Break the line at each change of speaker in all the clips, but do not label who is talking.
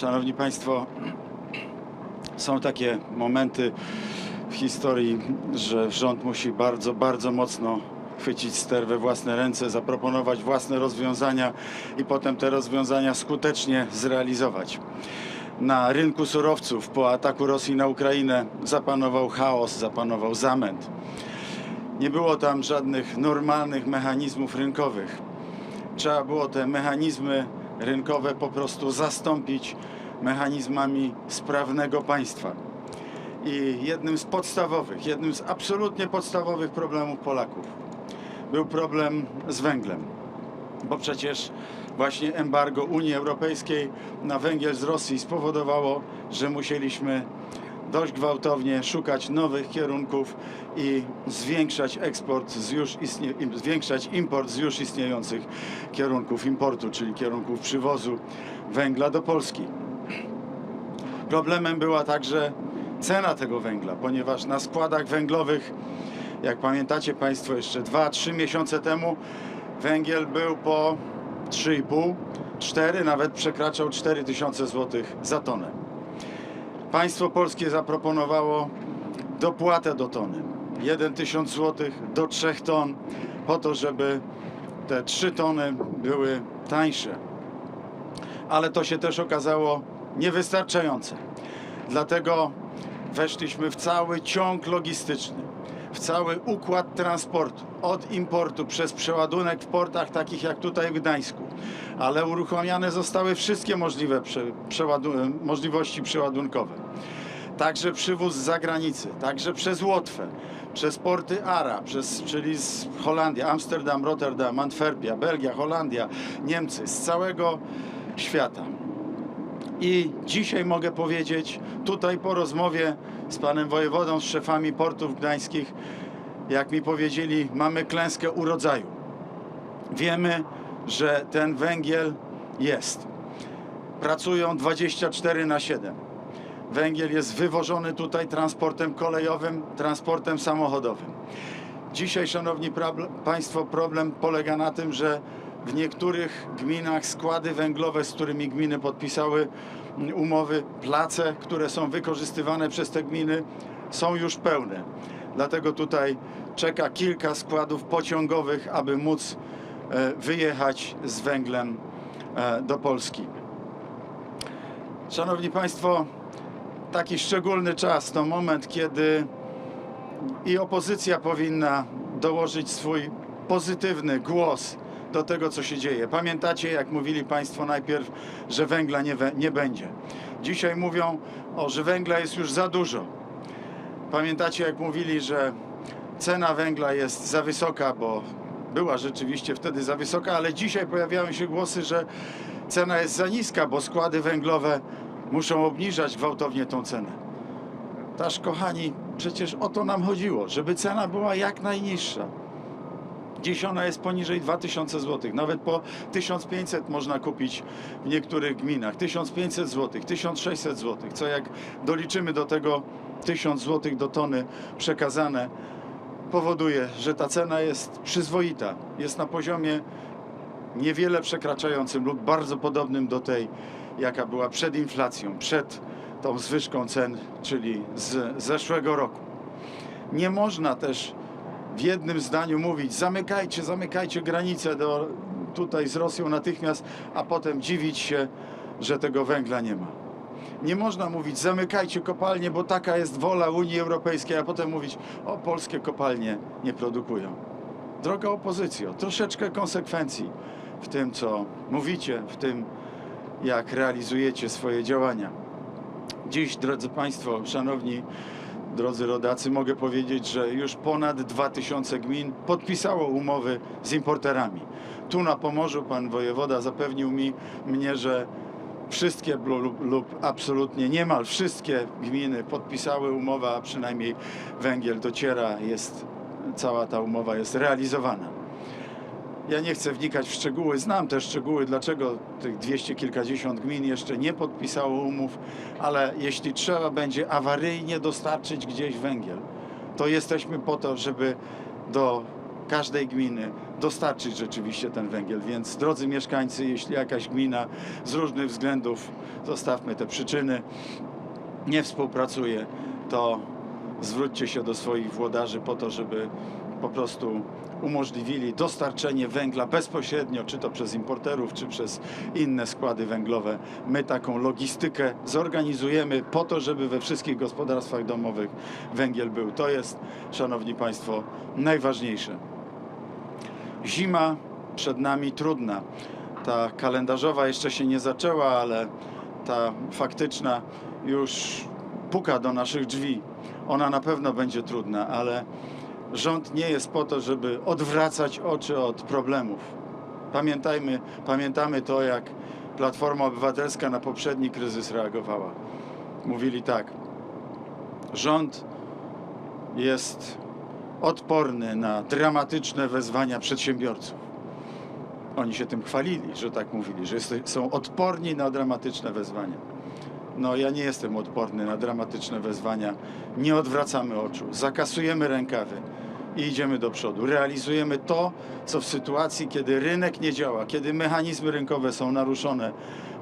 Szanowni Państwo, są takie momenty w historii, że rząd musi bardzo, bardzo mocno chwycić ster we własne ręce, zaproponować własne rozwiązania i potem te rozwiązania skutecznie zrealizować. Na rynku surowców po ataku Rosji na Ukrainę zapanował chaos, zapanował zamęt. Nie było tam żadnych normalnych mechanizmów rynkowych. Trzeba było te mechanizmy rynkowe po prostu zastąpić mechanizmami sprawnego państwa. I jednym z podstawowych, jednym z absolutnie podstawowych problemów Polaków był problem z węglem. Bo przecież właśnie embargo Unii Europejskiej na węgiel z Rosji spowodowało, że musieliśmy dość gwałtownie szukać nowych kierunków i zwiększać eksport z już istnie, zwiększać import z już istniejących kierunków importu, czyli kierunków przywozu węgla do Polski. Problemem była także cena tego węgla, ponieważ na składach węglowych, jak pamiętacie Państwo, jeszcze 2-3 miesiące temu węgiel był po 3,5, 4, nawet przekraczał 4000 zł za tonę. Państwo polskie zaproponowało dopłatę do tony. 1 tysiąc złotych do 3 ton, po to, żeby te 3 tony były tańsze. Ale to się też okazało niewystarczające. Dlatego weszliśmy w cały ciąg logistyczny, cały układ transportu, od importu przez przeładunek w portach takich jak tutaj w Gdańsku, ale uruchomione zostały wszystkie możliwe prze, przeładu- możliwości przeładunkowe. Także przywóz z zagranicy, także przez Łotwę, przez porty ARA, przez, czyli z Holandii, Amsterdam, Rotterdam, Antwerpia, Belgia, Holandia, Niemcy, z całego świata. I dzisiaj mogę powiedzieć, tutaj po rozmowie z panem wojewodą, z szefami portów gdańskich, jak mi powiedzieli, mamy klęskę urodzaju. Wiemy, że ten węgiel jest. Pracują 24 na 7. Węgiel jest wywożony tutaj transportem kolejowym, transportem samochodowym. Dzisiaj, szanowni państwo, problem polega na tym, że w niektórych gminach składy węglowe, z którymi gminy podpisały mm, umowy, place, które są wykorzystywane przez te gminy, są już pełne. Dlatego tutaj czeka kilka składów pociągowych, aby móc e, wyjechać z węglem e, do Polski. Szanowni Państwo, taki szczególny czas to moment, kiedy i opozycja powinna dołożyć swój pozytywny głos do tego, co się dzieje. Pamiętacie, jak mówili Państwo najpierw, że węgla nie, nie będzie. Dzisiaj mówią, o, że węgla jest już za dużo. Pamiętacie, jak mówili, że cena węgla jest za wysoka, bo była rzeczywiście wtedy za wysoka, ale dzisiaj pojawiają się głosy, że cena jest za niska, bo składy węglowe muszą obniżać gwałtownie tą cenę. Taż, kochani, przecież o to nam chodziło, żeby cena była jak najniższa. Dziś ona jest poniżej 2000 zł. Nawet po 1500 można kupić w niektórych gminach. 1500 zł, 1600 zł. Co jak doliczymy do tego 1000 zł do tony przekazane, powoduje, że ta cena jest przyzwoita. Jest na poziomie niewiele przekraczającym lub bardzo podobnym do tej, jaka była przed inflacją, przed tą zwyżką cen, czyli z zeszłego roku. Nie można też w jednym zdaniu mówić zamykajcie, zamykajcie granice do, tutaj z Rosją natychmiast, a potem dziwić się, że tego węgla nie ma. Nie można mówić zamykajcie kopalnie, bo taka jest wola Unii Europejskiej, a potem mówić o polskie kopalnie nie produkują. Droga opozycjo, troszeczkę konsekwencji w tym, co mówicie, w tym, jak realizujecie swoje działania. Dziś, drodzy Państwo, szanowni drodzy rodacy, mogę powiedzieć, że już ponad 2000 gmin podpisało umowy z importerami. Tu na Pomorzu pan wojewoda zapewnił mi, mnie, że wszystkie lub, lub absolutnie niemal wszystkie gminy podpisały umowę, a przynajmniej węgiel dociera, jest, cała ta umowa jest realizowana. Ja nie chcę wnikać w szczegóły, znam te szczegóły, dlaczego tych dwieście kilkadziesiąt gmin jeszcze nie podpisało umów, ale jeśli trzeba będzie awaryjnie dostarczyć gdzieś węgiel, to jesteśmy po to, żeby do każdej gminy dostarczyć rzeczywiście ten węgiel. Więc drodzy mieszkańcy, jeśli jakaś gmina z różnych względów, zostawmy te przyczyny, nie współpracuje, to zwróćcie się do swoich włodarzy po to, żeby po prostu umożliwili dostarczenie węgla bezpośrednio, czy to przez importerów, czy przez inne składy węglowe. My taką logistykę zorganizujemy po to, żeby we wszystkich gospodarstwach domowych węgiel był. To jest, Szanowni Państwo, najważniejsze. Zima przed nami trudna. Ta kalendarzowa jeszcze się nie zaczęła, ale ta faktyczna już puka do naszych drzwi. Ona na pewno będzie trudna, ale rząd nie jest po to, żeby odwracać oczy od problemów. Pamiętajmy, pamiętamy to, jak Platforma Obywatelska na poprzedni kryzys reagowała. Mówili tak: rząd jest odporny na dramatyczne wezwania przedsiębiorców. Oni się tym chwalili, że tak mówili, że jest, są odporni na dramatyczne wezwania. No, ja nie jestem odporny na dramatyczne wezwania. Nie odwracamy oczu, zakasujemy rękawy i idziemy do przodu. Realizujemy to, co w sytuacji, kiedy rynek nie działa, kiedy mechanizmy rynkowe są naruszone,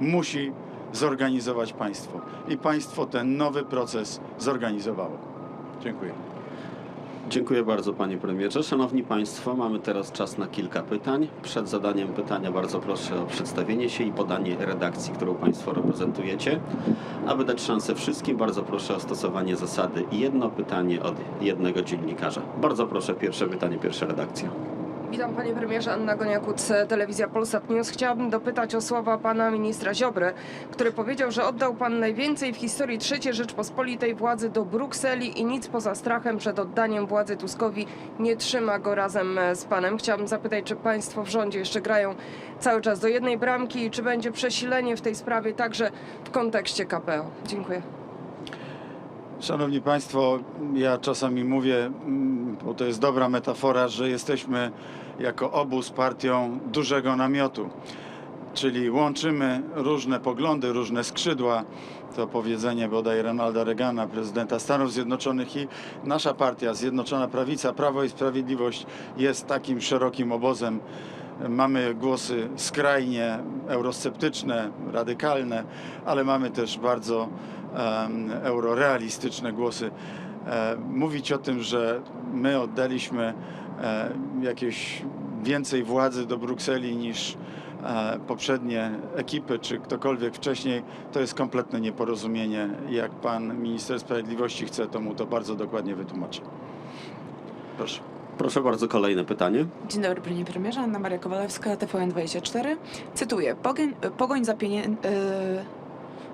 musi zorganizować państwo. I państwo ten nowy proces zorganizowało. Dziękuję.
Dziękuję bardzo panie premierze. Szanowni państwo, mamy teraz czas na kilka pytań. Przed zadaniem pytania bardzo proszę o przedstawienie się i podanie redakcji, którą państwo reprezentujecie. Aby dać szansę wszystkim, bardzo proszę o stosowanie zasady jedno pytanie od jednego dziennikarza. Bardzo proszę, pierwsze pytanie, pierwsza redakcja.
Witam panie premierze, Anna Goniakuc, telewizja Polsat News. Chciałabym dopytać o słowa pana ministra Ziobry, który powiedział, że oddał pan najwięcej w historii III Rzeczpospolitej władzy do Brukseli i nic poza strachem przed oddaniem władzy Tuskowi nie trzyma go razem z panem. Chciałabym zapytać, czy państwo w rządzie jeszcze grają cały czas do jednej bramki i czy będzie przesilenie w tej sprawie także w kontekście KPO? Dziękuję.
Szanowni Państwo, ja czasami mówię, mm, bo to jest dobra metafora, że jesteśmy jako obóz partią dużego namiotu. Czyli łączymy różne poglądy, różne skrzydła. To powiedzenie bodaj Ronalda Reagana, prezydenta Stanów Zjednoczonych i nasza partia, Zjednoczona Prawica, Prawo i Sprawiedliwość jest takim szerokim obozem. Mamy głosy skrajnie eurosceptyczne, radykalne, ale mamy też bardzo eurorealistyczne głosy. E, mówić o tym, że my oddaliśmy e, jakieś więcej władzy do Brukseli niż e, poprzednie ekipy, czy ktokolwiek wcześniej, to jest kompletne nieporozumienie. Jak pan minister sprawiedliwości chce, to mu to bardzo dokładnie wytłumaczę. Proszę.
Proszę bardzo, kolejne pytanie.
Dzień dobry, panie premierze. Anna Maria Kowalewska, TVN24. Cytuję. Pogoń, pogoń, za pienie, yy,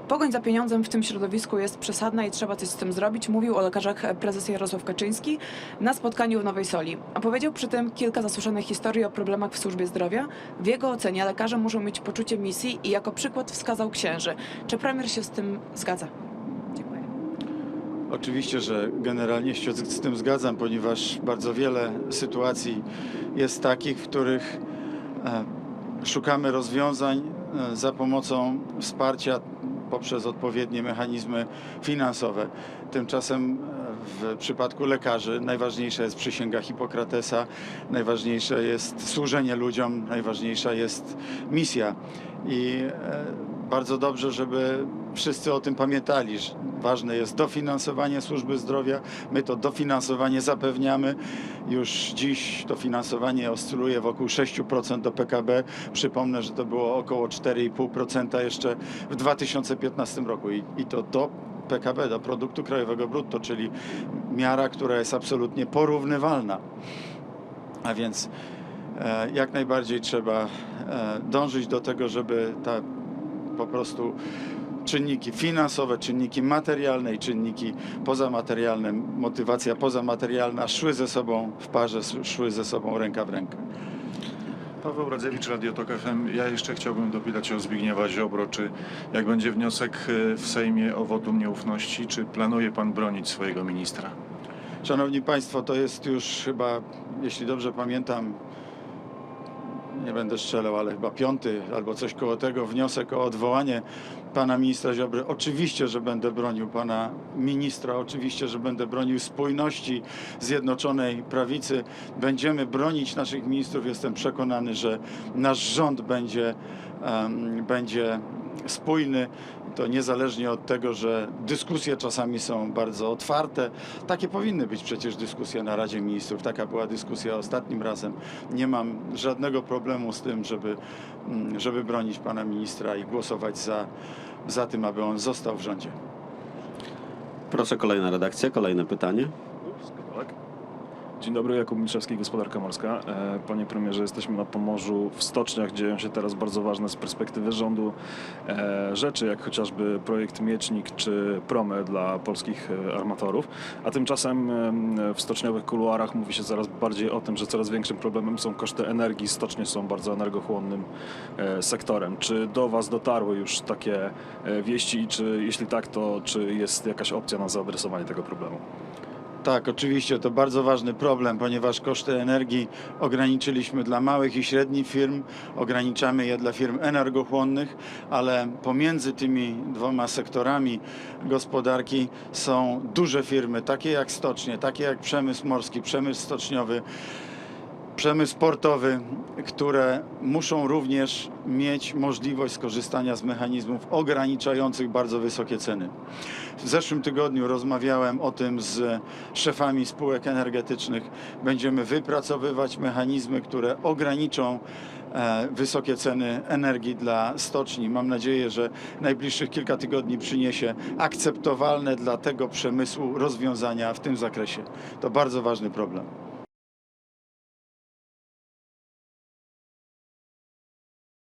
pogoń za pieniądzem w tym środowisku jest przesadna i trzeba coś z tym zrobić, mówił o lekarzach prezes Jarosław Kaczyński na spotkaniu w Nowej Soli. Opowiedział przy tym kilka zasłyszanych historii o problemach w służbie zdrowia. W jego ocenie lekarze muszą mieć poczucie misji i jako przykład wskazał księży. Czy premier się z tym zgadza? Dziękuję.
Oczywiście, że generalnie się z tym zgadzam, ponieważ bardzo wiele sytuacji jest takich, w których e, szukamy rozwiązań e, za pomocą wsparcia poprzez odpowiednie mechanizmy finansowe. Tymczasem e, w przypadku lekarzy najważniejsza jest przysięga Hipokratesa, najważniejsze jest służenie ludziom, najważniejsza jest misja. I e, bardzo dobrze, żeby wszyscy o tym pamiętali. że Ważne jest dofinansowanie służby zdrowia. My to dofinansowanie zapewniamy. Już dziś to finansowanie oscyluje wokół 6% do PKB. Przypomnę, że to było około 4,5% jeszcze w 2015 roku i, i to do PKB, do produktu krajowego brutto, czyli miara, która jest absolutnie porównywalna. A więc e, jak najbardziej trzeba e, dążyć do tego, żeby ta po prostu czynniki finansowe, czynniki materialne i czynniki pozamaterialne, motywacja pozamaterialna szły ze sobą w parze, szły ze sobą ręka w rękę.
Paweł Radzewicz, Radio Tok FM. Ja jeszcze chciałbym dopytać o Zbigniewa Ziobro. Czy jak będzie wniosek e, w Sejmie o wotum nieufności, czy planuje pan bronić swojego ministra?
Szanowni Państwo, to jest już chyba, jeśli dobrze pamiętam, nie będę strzelał, ale chyba piąty albo coś koło tego wniosek o odwołanie pana ministra Ziobry. Oczywiście, że będę bronił pana ministra, oczywiście, że będę bronił spójności Zjednoczonej Prawicy. Będziemy bronić naszych ministrów. Jestem przekonany, że nasz rząd będzie, em, będzie spójny. To niezależnie od tego, że dyskusje czasami są bardzo otwarte. Takie powinny być przecież dyskusje na Radzie Ministrów. Taka była dyskusja ostatnim razem. Nie mam żadnego problemu z tym, żeby, mm, żeby bronić pana ministra i głosować za, za tym, aby on został w rządzie.
Proszę, kolejna redakcja, kolejne pytanie.
Dzień dobry, Jakub Milczewski, Gospodarka Morska. E, Panie premierze, jesteśmy na Pomorzu. W stoczniach dzieją się teraz bardzo ważne z perspektywy rządu e, rzeczy, jak chociażby projekt Miecznik czy promy dla polskich e, armatorów. A tymczasem em, w stoczniowych kuluarach mówi się coraz bardziej o tym, że coraz większym problemem są koszty energii. Stocznie są bardzo energochłonnym sektorem. Czy do Was dotarły już takie wieści i czy jeśli tak, to czy jest jakaś opcja na zaadresowanie tego problemu?
Tak, oczywiście to bardzo ważny problem, ponieważ koszty energii ograniczyliśmy dla małych i średnich firm, ograniczamy je dla firm energochłonnych, ale pomiędzy tymi dwoma sektorami gospodarki są duże firmy, takie jak stocznie, takie jak przemysł morski, przemysł stoczniowy, przemysł portowy, które muszą również mieć możliwość skorzystania z mechanizmów ograniczających bardzo wysokie ceny. W zeszłym tygodniu rozmawiałem o tym z szefami spółek energetycznych. Będziemy wypracowywać mechanizmy, które ograniczą e, wysokie ceny energii dla stoczni. Mam nadzieję, że najbliższych kilka tygodni przyniesie akceptowalne dla tego przemysłu rozwiązania w tym zakresie. To bardzo ważny problem.